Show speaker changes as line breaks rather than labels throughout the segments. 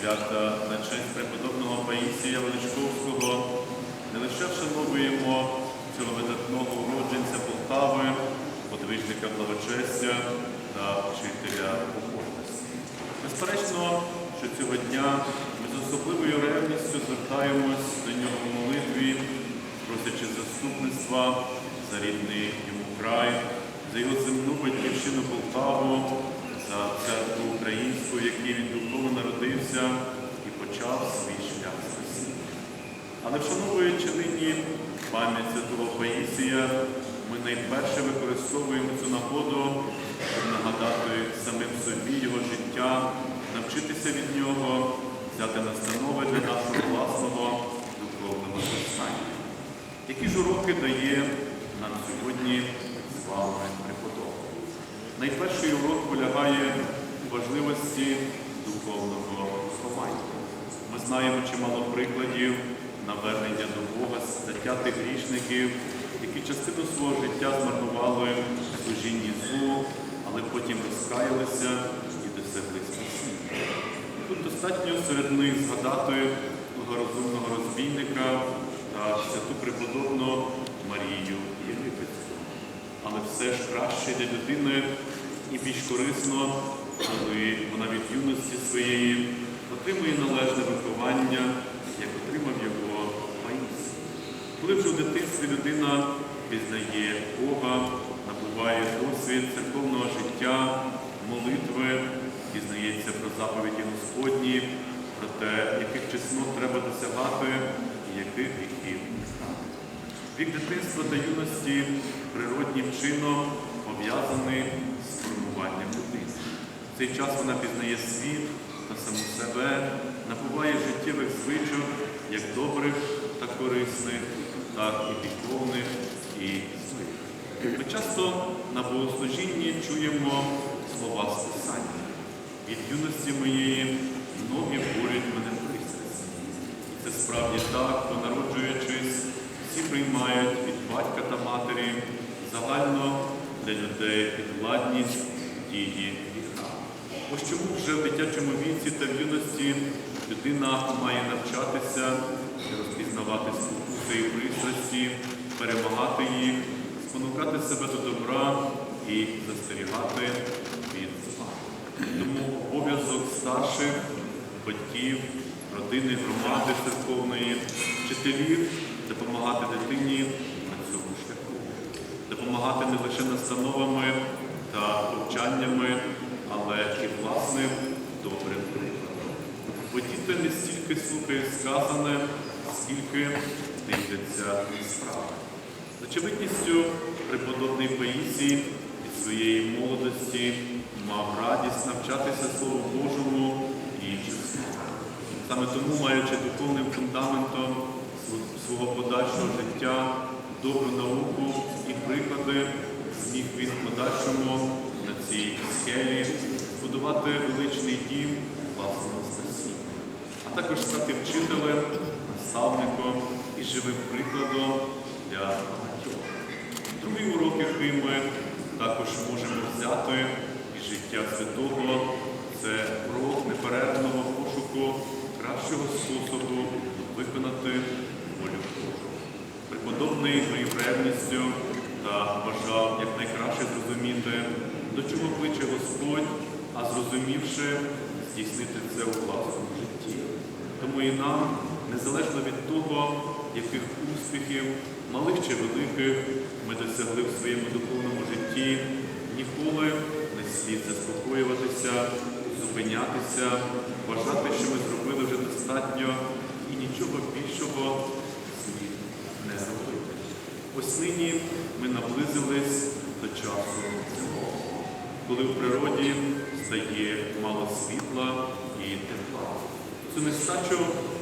свята на честь преподобного Паїсія Величковського не лише вшановуємо цього видатного уродженця Полтави, подвижника благочестя та вчителя побожності. Безперечно, що цього дня ми з особливою ревністю звертаємось до нього в молитві, просячи заступництва за рідний йому край, за його земну батьківщину Полтаву, за церкву українську, в якій він духовно народився і почав свій шлях спасіння. Але вшановуючи нині пам'ять святого Паїсія, ми найперше використовуємо цю нагоду, щоб нагадати самим собі його життя, навчитися від нього, взяти настанови для нашого власного духовного зростання. Які ж уроки дає нам сьогодні з вами? Найперший урок полягає у важливості духовного виховання. Ми знаємо чимало прикладів навернення до Бога затятих грішників, які частину свого життя змарнували в служінні злу, але потім розкаялися і досягли спасіння. Тут достатньо серед них згадати благорозумного розбійника та святу преподобну Марію Єгипетську. Але все ж краще для людини і більш корисно, коли вона від юності своєї отримує належне виховання, як отримав його Паїсій. Коли вже в дитинстві людина пізнає Бога, набуває досвід церковного життя, молитви, дізнається про заповіді Господні, про те, яких чеснот треба досягати і яких гріхів уникати. Вік дитинства та юності природнім чином пов'язаний з формуванням людини. В цей час вона пізнає світ та саму себе, набуває життєвих звичок, як добрих та корисних, так і віковних і злих. Ми часто на богослужінні чуємо слова з Писання. Від юності моєї ноги борють мене пристрасть. І це справді так, бо народжуючись, всі приймають від батька та матері загально для людей підвладність дії гріха. Ось чому вже в дитячому віці та в юності людина має навчатися розпізнавати і пристрасті, перемагати їх, спонукати себе до добра і застерігати від зла. Тому обов'язок старших, батьків, родини, громади церковної, вчителів допомагати дитині на цьому шляху, допомагати не лише настановами та повчаннями, але і власним добрим прикладом. Бо діти не стільки слухають сказане, скільки дивляться справи. З очевидністю преподобний Паїсій від своєї молодості мав радість навчатися Слову Божому і чесному. Саме тому, маючи духовним фундаментом свого подальшого життя, добру науку приклади, зміг він в подальшому на цій схелі збудувати величний дім власного спасіння, а також стати вчителем, наставником і живим прикладом для багатьох. Другий урок, який ми також можемо взяти із життя святого, до чого кличе Господь, а зрозумівши, здійснити це у власному житті. Тому і нам, незалежно від того, яких успіхів, малих чи великих, ми досягли в своєму духовному житті, ніколи не слід заспокоюватися, зупинятися, вважати, що ми зробили вже достатньо і нічого більшого слід не зробити. Ось нині ми наблизились до часу зимового, коли в природі стає мало світла і тепла. Цю нестачу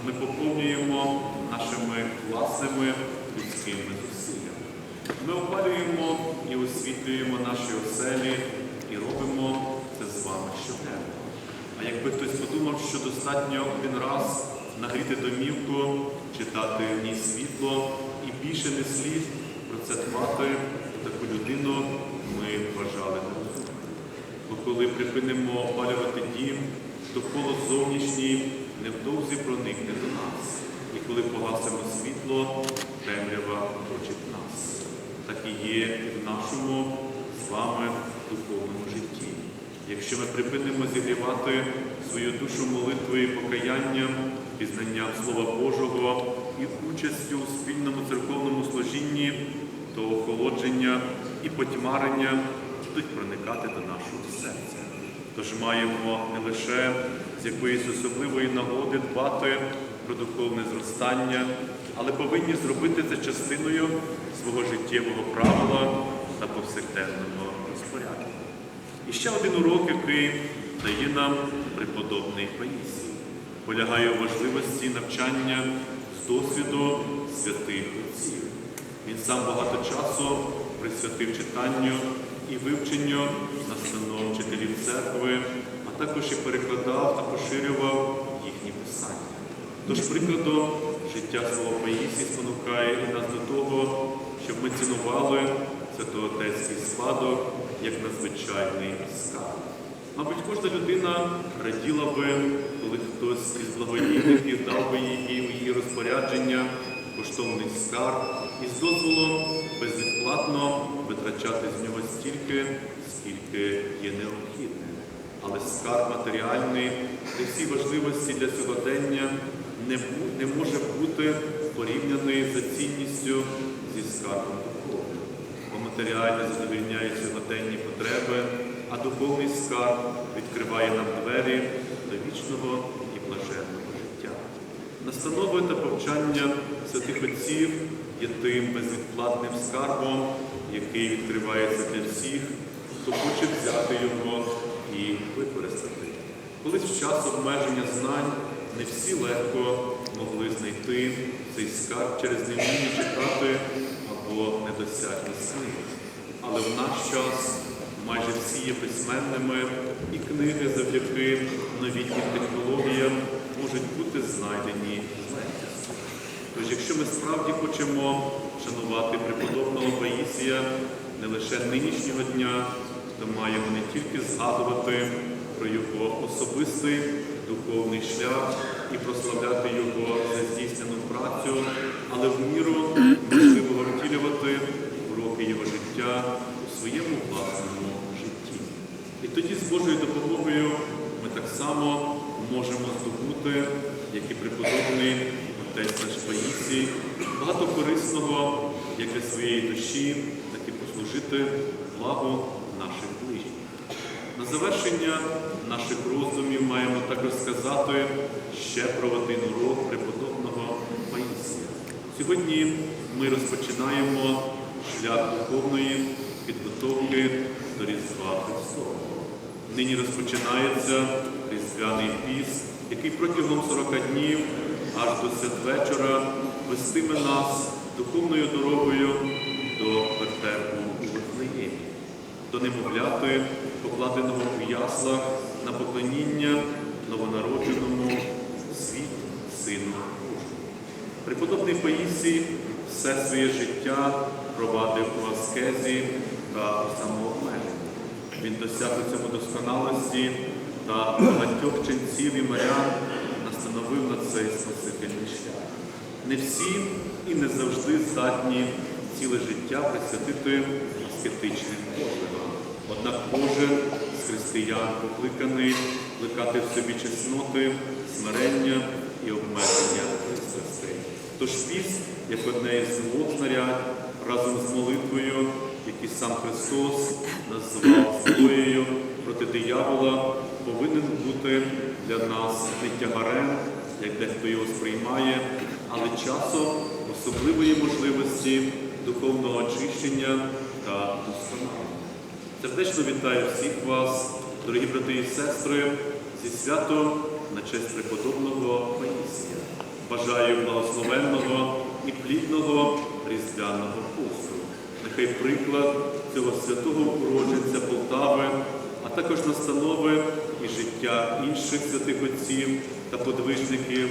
ми поповнюємо нашими власними людськими зусиллями. Ми опалюємо і освітлюємо наші оселі і робимо це з вами щоденно. А якби хтось подумав, що достатньо один раз нагріти домівку, читати в ній світло і більше не слід про це дбати, таку людину ми вважали. Бо коли припинимо опалювати дім, то холод зовнішній невдовзі проникне до нас. І коли погасимо світло, темрява оточить нас. Так і є в нашому з вами духовному житті. Якщо ми припинимо зігрівати свою душу молитвою і покаянням, пізнанням Слова Божого і участю у спільному церковному служінні, то охолодження і потьмарення будуть проникати до нашого серця. Тож маємо не лише з якоїсь особливої нагоди дбати про духовне зростання, але повинні зробити це частиною свого життєвого правила та повсякденного розпорядку. І ще один урок, який дає нам преподобний Паїсій, полягає у важливості навчання з досвіду святих отців. Він сам багато часу присвятив читанню і вивченню настанов вчителів церкви, а також і перекладав та поширював їхні писання. Тож прикладом життя свого Паїсії спонукає і нас до того, щоб ми цінували святоотецький спадок як надзвичайний скарб. Мабуть, кожна людина раділа би, коли хтось із благодійників дав би їй у її розпорядження коштовний скарб і з дозволом безвідплатно витрачати з нього стільки, скільки є необхідним. Але скарб матеріальний при всій важливості для сьогодення не, не може бути порівняний за цінністю зі скарбом духовним. Бо матеріально задовільняє сьогоденні потреби, а духовний скарб відкриває нам двері до вічного. Настанови та повчання святих отців є тим безвідплатним скарбом, який відкривається для всіх, хто хоче взяти його і використати. Колись в час обмеження знань не всі легко могли знайти цей скарб через невміння читати або недосяжні сни. Але в наш час майже всі є письменними, і книги завдяки новітнім технологіям можуть бути знайдені з легкістю. Тож, якщо ми справді хочемо шанувати преподобного Паїсія не лише нинішнього дня, то маємо не тільки згадувати про його особистий духовний шлях і прославляти його за здійснену працю, але в міру можливо втілювати уроки його життя у своєму власному житті. І тоді з Божою допомогою ми так само можемо здобути, як і преподобний отець наш Паїсій, багато корисного як для своєї душі, так і послужити благу наших ближніх. На завершення наших роздумів маємо також сказати ще про один урок преподобного Паїсія. Сьогодні ми розпочинаємо шлях духовної підготовки до Різдва Христового. Нині розпочинається Різдвяний піс, який протягом 40 днів аж до святвечора вестиме нас духовною дорогою до вертепу у Вифлеємі до немовляти, покладеного у яслах на поклоніння новонародженому світ Сину Божому. Преподобний Паїсій все своє життя провадив у аскезі та самообмеженні. Він досяг у цьому досконалості та багатьох ченців і морян настановив на цей спасительний шлях. Не всі і не завжди здатні ціле життя присвятити аскетичним подвигам. Однак кожен з християн покликаний плекати в собі чесноти, смирення і обмеження пристрастей. Тож піс, як одне із двох знарядь, разом з молитвою, які сам Христос назвав зброєю проти диявола, повинен бути для нас не тягарем, як дехто його сприймає, але часом особливої можливості духовного очищення та досконалення. Сердечно вітаю всіх вас, дорогі брати і сестри, зі святом на честь преподобного Паїсія. Бажаю благословенного і плідного різдвяного посту. Нехай приклад цього святого уродженця Полтави, а також настанови і життя інших святих отців та подвижників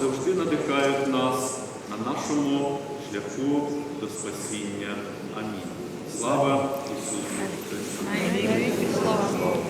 завжди надихають нас на нашому шляху до спасіння. Амінь. Слава Ісусу Христу!